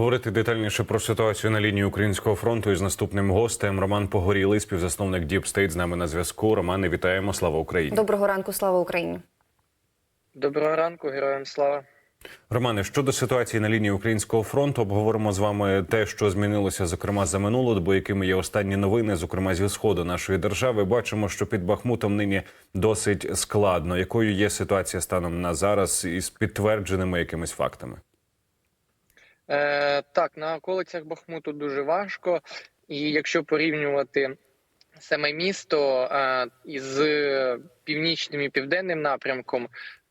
поговорити детальніше про ситуацію на лінії українського фронту із наступним гостем. Роман Погорілий, співзасновник Deep State, з нами на зв'язку. Романе, вітаємо. Слава Україні. Доброго ранку, слава Україні. Доброго ранку, героям слава. Романе, щодо ситуації на лінії українського фронту, обговоримо з вами те, що змінилося, зокрема за минулу добу, якими є останні новини, зокрема зі сходу нашої держави. Бачимо, що під Бахмутом нині досить складно. Якою є ситуація станом на зараз із підтвердженими якимись фактами? Е, так, на околицях Бахмуту дуже важко, і якщо порівнювати саме місто е, із північним і південним напрямком,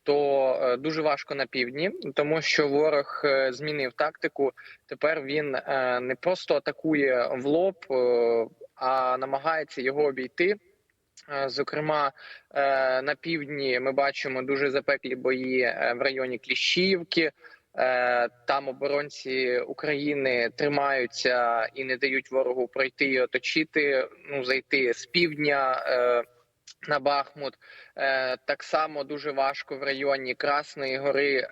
то е, дуже важко на півдні, тому що ворог е, змінив тактику. Тепер він е, не просто атакує в лоб, а намагається його обійти. Зокрема, на півдні ми бачимо дуже запеклі бої в районі Кліщівки. Е, Там оборонці України тримаються і не дають ворогу пройти і оточити. Ну зайти з півдня е, на Бахмут. Е, Так само дуже важко в районі Красної Гори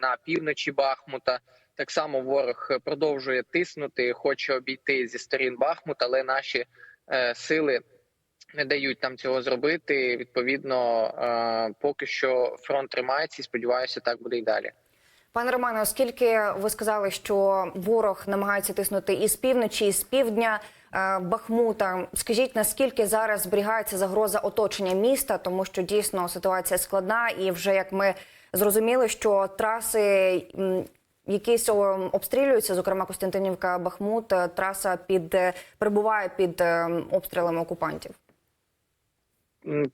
на півночі Бахмута. Так само ворог продовжує тиснути, хоче обійти зі сторін Бахмута, але наші сили не дають там цього зробити. Відповідно, поки що фронт тримається і сподіваюся, так буде і далі. Пане Романе, оскільки ви сказали, що ворог намагається тиснути і з півночі, і з півдня е, Бахмута, скажіть наскільки зараз зберігається загроза оточення міста, тому що дійсно ситуація складна, і вже як ми зрозуміли, що траси. Якісь обстрілюються, зокрема Костянтинівка, Бахмут, е, траса під е, перебуває під обстрілами окупантів.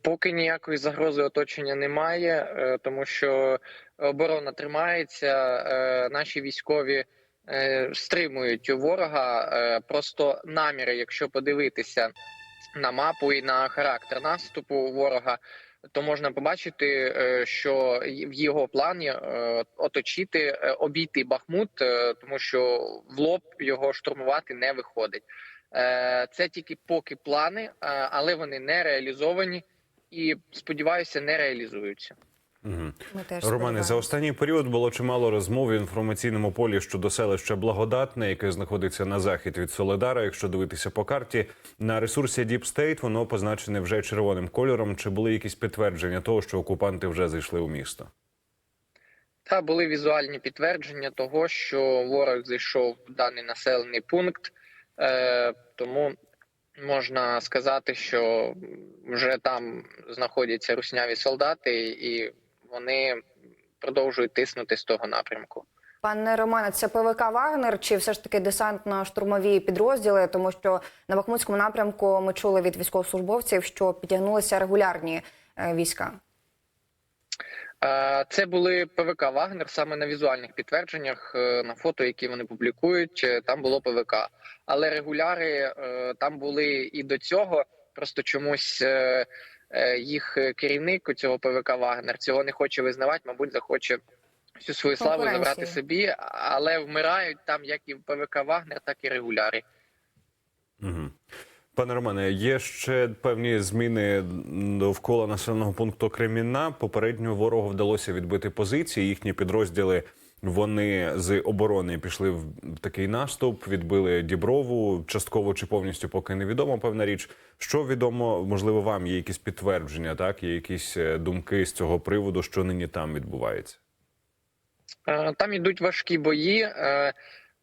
Поки ніякої загрози оточення немає, тому що оборона тримається. е, Наші військові е, стримують ворога. е, Просто наміри, якщо подивитися на мапу і на характер наступу ворога, то можна побачити, що в його плані оточити, обійти Бахмут, тому що в лоб його штурмувати не виходить. Це тільки поки плани, але вони не реалізовані і сподіваюся, не реалізуються. Угу. Ми теж Романе, за останній період було чимало розмов в інформаційному полі щодо селища Благодатне, яке знаходиться на захід від Соледара. Якщо дивитися по карті на ресурсі Deep State, воно позначене вже червоним кольором. Чи були якісь підтвердження того, що окупанти вже зайшли у місто? Та були візуальні підтвердження того, що ворог зайшов в даний населений пункт, е, тому можна сказати, що вже там знаходяться русняві солдати, і вони продовжують тиснути з того напрямку. Пане Романе, це ПВК Вагнер чи все ж таки десантно-штурмові підрозділи? Тому що на Бахмутському напрямку ми чули від військовослужбовців, що підтягнулися регулярні е, війська. Е, Це були ПВК Вагнер саме на візуальних підтвердженнях е, на фото, які вони публікують. Там було ПВК, але регуляри там були і до цього. Просто чомусь їх керівник цього ПВК Вагнер цього не хоче визнавати. Мабуть, захоче всю свою славу забрати собі, але вмирають там як і ПВК Вагнер, так і регуляри. Угу. Пане Романе, є ще певні зміни довкола населеного пункту Кремінна. Попередньо ворогу вдалося відбити позиції. Їхні підрозділи вони з оборони пішли в такий наступ, відбили Діброву. Частково чи повністю поки невідомо. Певна річ, що відомо, можливо, вам є якісь підтвердження, так є якісь е, думки з цього приводу, що нині там відбувається. Е, Там ідуть важкі бої. Е,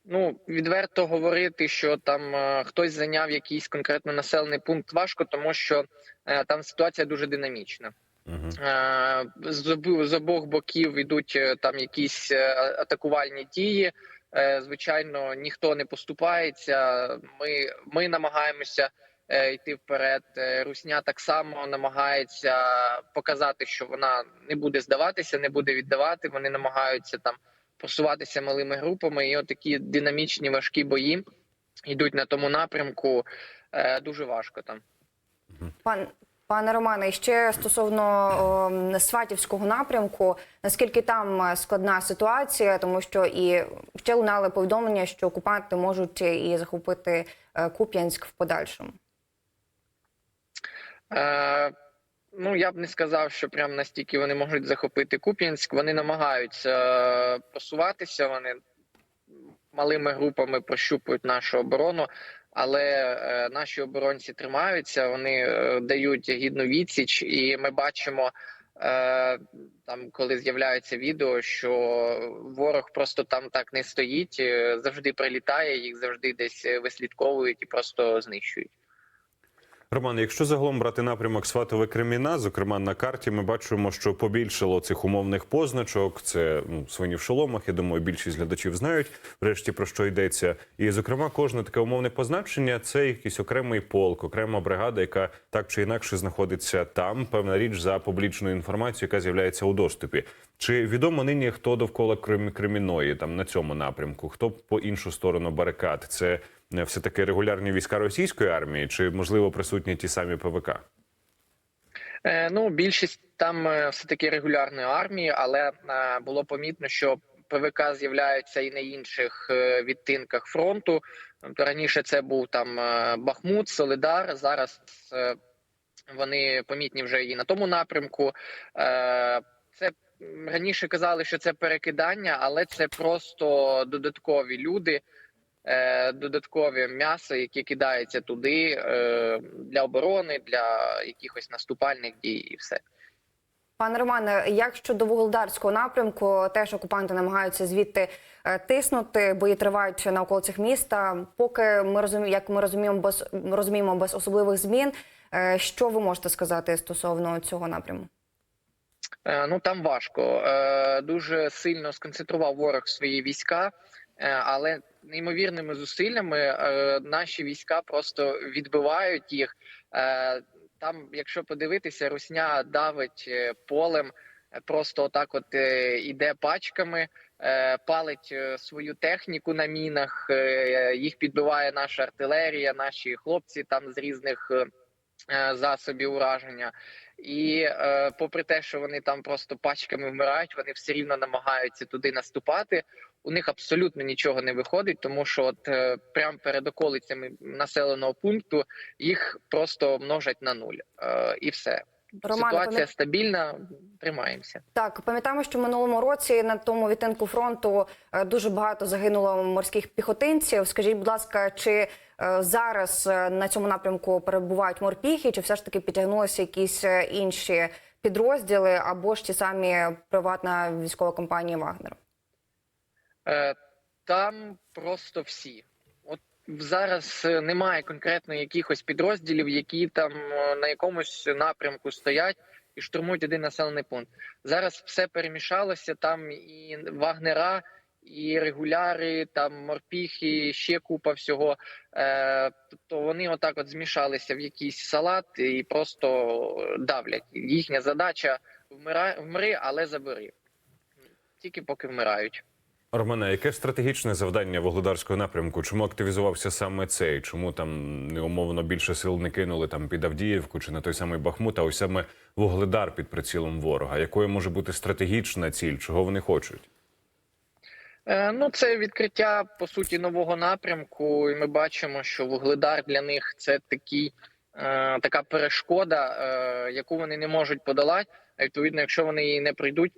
Ну відверто говорити, що там е, хтось зайняв якийсь конкретно населений пункт важко, тому що е, там ситуація дуже динамічна. Е, З, обох боків йдуть е, там якісь е, атакувальні дії. Звичайно, ніхто не поступається. Ми, ми намагаємося йти вперед. Русня так само намагається показати, що вона не буде здаватися, не буде віддавати. Вони намагаються там просуватися малими групами. І отакі динамічні важкі бої йдуть на тому напрямку. Дуже важко там. Пан пане Романе, ще стосовно о, Сватівського напрямку, наскільки там е, складна ситуація, тому що і ще лунали повідомлення, що окупанти можуть і захопити е, Куп'янськ в подальшому. Е, ну я б не сказав, що прям настільки вони можуть захопити Куп'янськ. Вони намагаються е, просуватися. Вони малими групами прощупують нашу оборону. Але е, наші оборонці тримаються, вони е, дають гідну відсіч, і ми бачимо е, там, коли з'являються відео, що ворог просто там так не стоїть, завжди прилітає, їх завжди десь вислідковують і просто знищують. Роман, якщо загалом брати напрямок Сватове Креміна, зокрема на карті, ми бачимо, що побільшало цих умовних позначок. Це ну, свині в шоломах. Я думаю, більшість глядачів знають врешті про що йдеться. І зокрема, кожне таке умовне позначення це якийсь окремий полк, окрема бригада, яка так чи інакше знаходиться там. Певна річ за публічною інформацією, яка з'являється у доступі. Чи відомо нині хто довкола Крем- Креміної там на цьому напрямку? Хто по іншу сторону барикад? Це все таки регулярні війська російської армії, чи можливо присутні ті самі ПВК? Е, Ну, більшість там все таки регулярної армії, але е, було помітно, що ПВК з'являються і на інших е, відтинках фронту. Тобто раніше це був там е, Бахмут, Солидар. Зараз е, вони помітні вже і на тому напрямку. Е, Це раніше казали, що це перекидання, але це просто додаткові люди. Е, Додаткове м'ясо, яке кидається туди е, для оборони, для якихось наступальних дій, і все. Пане Романе, як щодо вугледарського напрямку, теж окупанти намагаються звідти е, тиснути, бої тривають на околицях міста. Поки ми розуміємо, як ми розуміємо, без розуміємо без особливих змін. Що ви можете сказати стосовно цього напряму? Ну там важко. Дуже сильно сконцентрував ворог свої війська, але неймовірними зусиллями е, наші війська просто відбивають їх. Е, Там, якщо подивитися, русня давить е, полем, е, просто отак, от е, іде пачками, е, палить е, свою техніку на мінах. е, Їх підбиває наша артилерія, наші хлопці там з різних е, е, засобів ураження. І е, попри те, що вони там просто пачками вмирають, вони все рівно намагаються туди наступати. У них абсолютно нічого не виходить, тому що от е, прямо перед околицями населеного пункту їх просто множать на нуль. Е, і все. Романе, Ситуація пам'ят- стабільна, тримаємося. Так, пам'ятаємо, що в минулому році на тому відтинку фронту е, дуже багато загинуло морських піхотинців. Скажіть, будь ласка, чи зараз на цьому напрямку перебувають морпіхи, чи все ж таки підтягнулися якісь інші підрозділи або ж ті самі приватна військова компанія Вагнер? Е, Там просто всі. От зараз е, немає конкретно якихось підрозділів, які там е, на якомусь напрямку стоять і штурмують один населений пункт. Зараз все перемішалося. Там і вагнера, і регуляри, там морпіхи, ще купа всього. Тобто вони отак от змішалися в якийсь салат і просто давлять. Їхня задача вмира, вмри, але забери. Тільки поки вмирають. Романе, яке стратегічне завдання вугледарського напрямку? Чому активізувався саме цей? Чому там неумовно більше сил не кинули там під Авдіївку чи на той самий Бахмут, а ось саме вугледар під прицілом ворога? Якою може бути стратегічна ціль? Чого вони хочуть? Е, Ну, це відкриття по суті нового напрямку, і ми бачимо, що вугледар для них це такий, е, така перешкода, е, яку вони не можуть подолати. А відповідно, якщо вони її не пройдуть,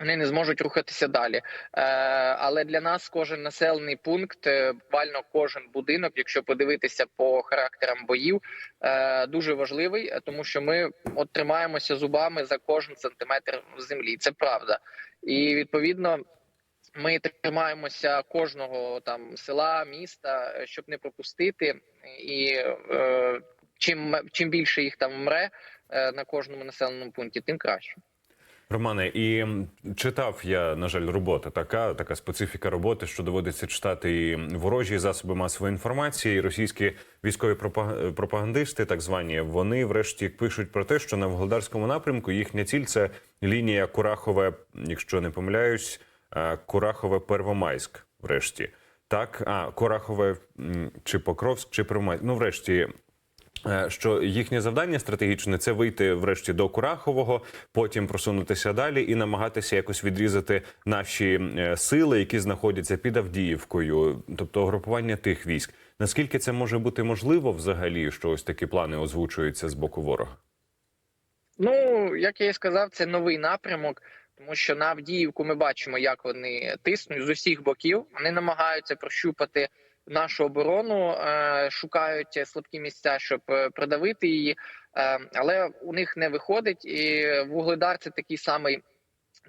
вони не зможуть рухатися далі. Е, але для нас кожен населений пункт, е, буквально кожен будинок, якщо подивитися по характерам боїв, е, дуже важливий, тому що ми от тримаємося зубами за кожен сантиметр землі. Це правда, і відповідно. Ми тримаємося кожного там села, міста, щоб не пропустити, і е, чим чим більше їх там вмре е, на кожному населеному пункті, тим краще. Романе, і читав я, на жаль, робота така, така специфіка роботи, що доводиться читати і ворожі засоби масової інформації, і російські військові пропагандисти, так звані, вони врешті пишуть про те, що на Вугледарському напрямку їхня ціль це лінія Курахове, якщо не помиляюсь, Курахове Первомайськ. Врешті так, а Курахове чи Покровськ, чи Первомайськ. Ну, врешті. Е, Що їхнє завдання стратегічне це вийти врешті до Курахового, потім просунутися далі і намагатися якось відрізати наші е, сили, які знаходяться під Авдіївкою, тобто групування тих військ. Наскільки це може бути можливо взагалі, що ось такі плани озвучуються з боку ворога? Ну як я і сказав, це новий напрямок. Тому що на Авдіївку ми бачимо, як вони тиснуть з усіх боків. Вони намагаються прощупати нашу оборону, е, шукають слабкі місця, щоб е, придавити її, Е, але у них не виходить. І вугледар це такий самий,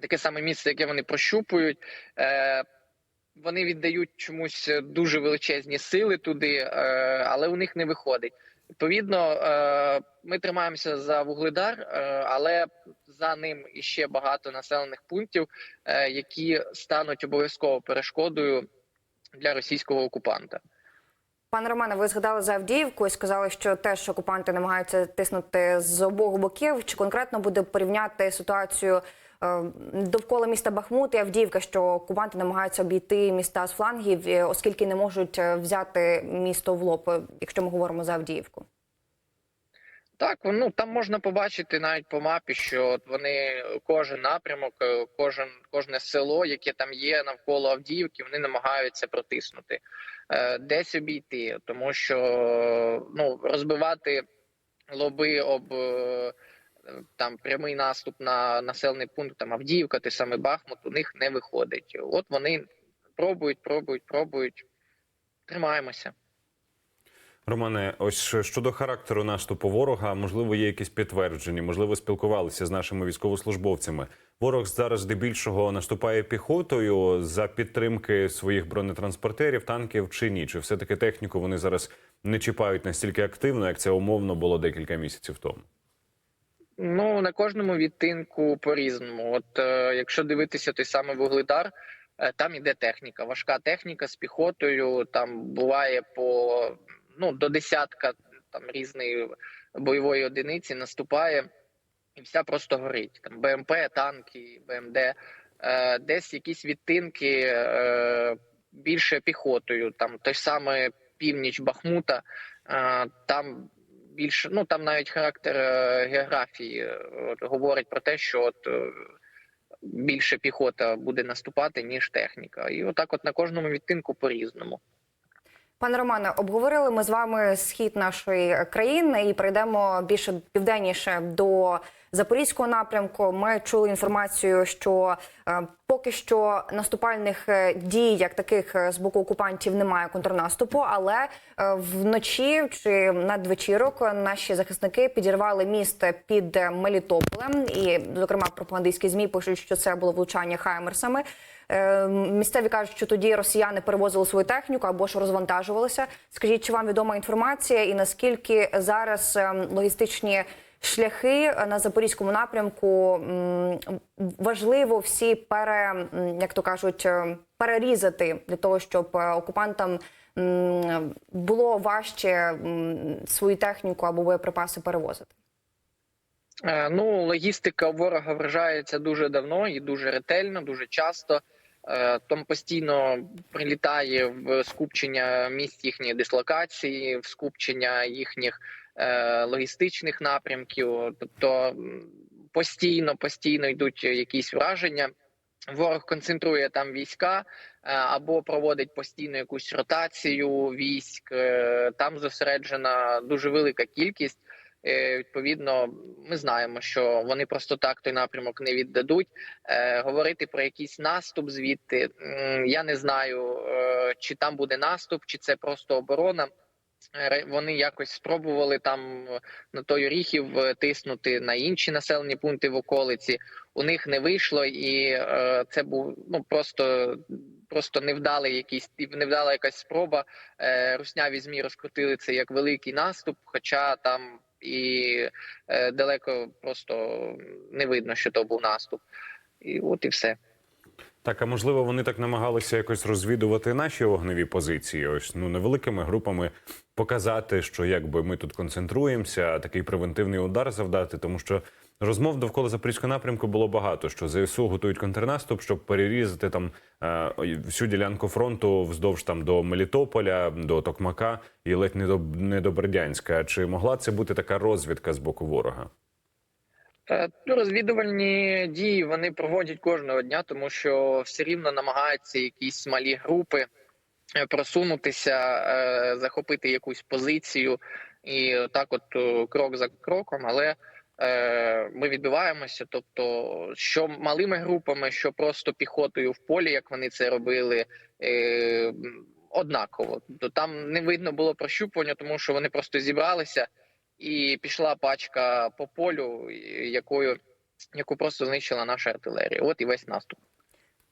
таке саме місце, яке вони прощупують. Вони віддають чомусь дуже величезні сили туди, але у них не виходить. Відповідно, ми тримаємося за вугледар, але за ним іще багато населених пунктів, які стануть обов'язково перешкодою для російського окупанта. Пане Романе, ви згадали за Авдіївку і сказали, що теж окупанти намагаються тиснути з обох боків. Чи конкретно буде порівняти ситуацію е, довкола міста Бахмут і Авдіївка, що окупанти намагаються обійти міста з флангів, е, оскільки не можуть е, взяти місто в лоб, е, якщо ми говоримо за Авдіївку? Так, ну там можна побачити навіть по мапі, що от вони кожен напрямок, е, кожен кожне село, яке там є навколо Авдіївки, вони намагаються протиснути, е, десь обійти, тому що ну розбивати лоби об е, там прямий наступ на населений пункт там Авдіївка, той самий Бахмут, у них не виходить. От вони пробують, пробують, пробують. Тримаємося. Романе, ось щодо характеру наступу ворога, можливо, є якісь підтвердження, можливо, спілкувалися з нашими військовослужбовцями. Ворог зараз здебільшого наступає піхотою за підтримки своїх бронетранспортерів, танків чи ні? Чи все таки техніку вони зараз не чіпають настільки активно, як це умовно було декілька місяців тому? Ну на кожному відтинку по-різному. От е, якщо дивитися той самий вугледар, е, там іде техніка, важка техніка з піхотою. Там буває по ну до десятка там різної бойової одиниці наступає, і вся просто горить. Там БМП, танки, БМД. Е, десь якісь відтинки е, більше піхотою. Там той самий північ Бахмута. Е, там більше ну там навіть характер е, географії е, от, говорить про те, що от е, більше піхота буде наступати ніж техніка, і отак, от на кожному відтинку по різному. Пане Романе, обговорили ми з вами схід нашої країни і прийдемо більше південніше до запорізького напрямку. Ми чули інформацію, що е, поки що наступальних е, дій, як таких е, з боку окупантів, немає контрнаступу, але е, вночі чи надвечірок наші захисники підірвали міст під Мелітополем, і зокрема пропагандистські змі пишуть, що це було влучання хаймерсами. Е, Місцеві кажуть, що тоді росіяни перевозили свою техніку або ж розвантажувалися. Скажіть, чи вам відома інформація, і наскільки зараз е, логістичні шляхи на запорізькому напрямку важливо всі пере, як то кажуть, е, перерізати для того, щоб окупантам було важче свою техніку або боєприпаси перевозити? Ну, логістика ворога вражається дуже давно і дуже ретельно, дуже часто. Е, Там постійно прилітає в скупчення місць їхньої дислокації, в скупчення їхніх е, логістичних напрямків. Тобто постійно, постійно йдуть якісь враження. Ворог концентрує там війська е, або проводить постійно якусь ротацію військ. Там зосереджена дуже велика кількість. Е, Відповідно, ми знаємо, що вони просто так той напрямок не віддадуть. Е, Говорити про якийсь наступ звідти я не знаю, е, чи там буде наступ, чи це просто оборона. Вони якось спробували там на той Оріхів е, тиснути на інші населені пункти в околиці. У них не вийшло, і це був ну просто. Просто невдалий якийсь невдала якась спроба. Е, русняві змі розкрутили це як великий наступ, хоча там і е, далеко просто не видно, що то був наступ. І от і все. Так, а можливо, вони так намагалися якось розвідувати наші вогневі позиції, ось ну невеликими групами показати, що якби ми тут концентруємося, такий превентивний удар завдати, тому що розмов довкола запорізького напрямку було багато. Що ЗСУ готують контрнаступ, щоб перерізати там е, всю ділянку фронту вздовж там до Мелітополя, до Токмака і ледь не до не до Бердянська. Чи могла це бути така розвідка з боку ворога? Е, Ну, розвідувальні дії вони проводять кожного дня, тому що все рівно намагаються якісь малі групи е, просунутися, захопити якусь позицію, і так, от крок за кроком. Але ми відбиваємося. Тобто, що малими групами, що просто піхотою в полі, як вони це робили. Е, Однаково, то там не видно було прощупування, тому що вони просто зібралися і пішла пачка по полю, якою яку просто знищила наша артилерія. От і весь наступ.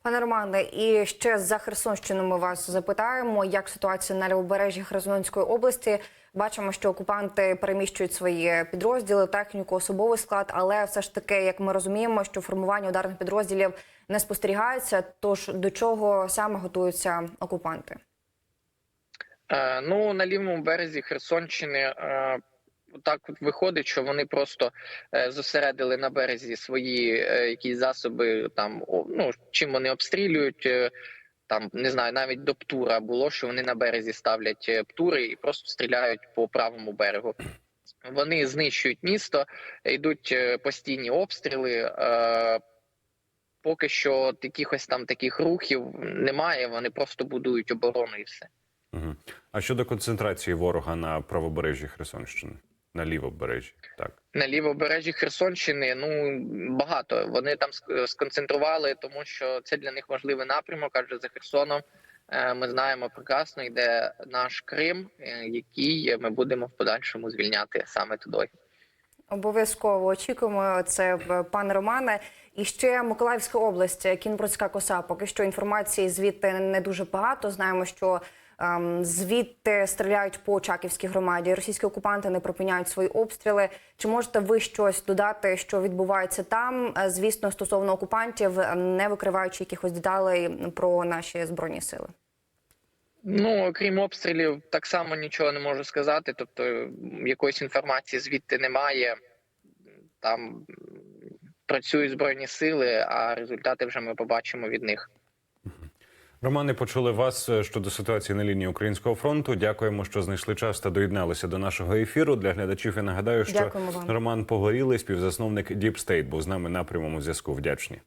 Пане Романе, і ще за Херсонщину ми вас запитаємо, як ситуація на лівобережжі Херсонської області. Бачимо, що окупанти переміщують свої підрозділи, техніку, особовий склад, але все ж таки, як ми розуміємо, що формування ударних підрозділів не спостерігається. Тож до чого саме готуються окупанти? Е, ну на лівому березі Херсонщини е, так виходить, що вони просто е, зосередили на березі свої якісь засоби, там ну чим вони обстрілюють. Там не знаю, навіть до птура було, що вони на березі ставлять е, птури і просто стріляють по правому берегу. Вони знищують місто, йдуть е, постійні обстріли. Е, поки що якихось там таких рухів немає. Вони просто будують оборону і все. А щодо концентрації ворога на правобережжі Херсонщини, на лівобережжі, так. На лівобережжі Херсонщини ну багато. Вони там сконцентрували, тому що це для них важливий напрямок. Адже за Херсоном е, ми знаємо прекрасно, йде наш Крим, е, який ми будемо в подальшому звільняти саме туди. Обов'язково очікуємо це в- пане Романе. І ще Миколаївська область, Кінбурзька коса. Поки що інформації звідти не дуже багато. Знаємо, що звідти стріляють по Очаківській громаді. Російські окупанти не припиняють свої обстріли. Чи можете ви щось додати, що відбувається там? Е, Звісно, стосовно окупантів, е, не викриваючи якихось деталей про наші збройні сили. Ну окрім обстрілів, так само нічого не можу сказати. Тобто якоїсь інформації звідти немає. Там працюють збройні сили, а результати вже ми побачимо від них. Романе, почули вас е, щодо ситуації на лінії українського фронту. Дякуємо, що знайшли час та доєдналися до нашого ефіру. Для глядачів я нагадаю, що Роман Погорілий, співзасновник Deep State, був з нами на прямому зв'язку. Вдячні.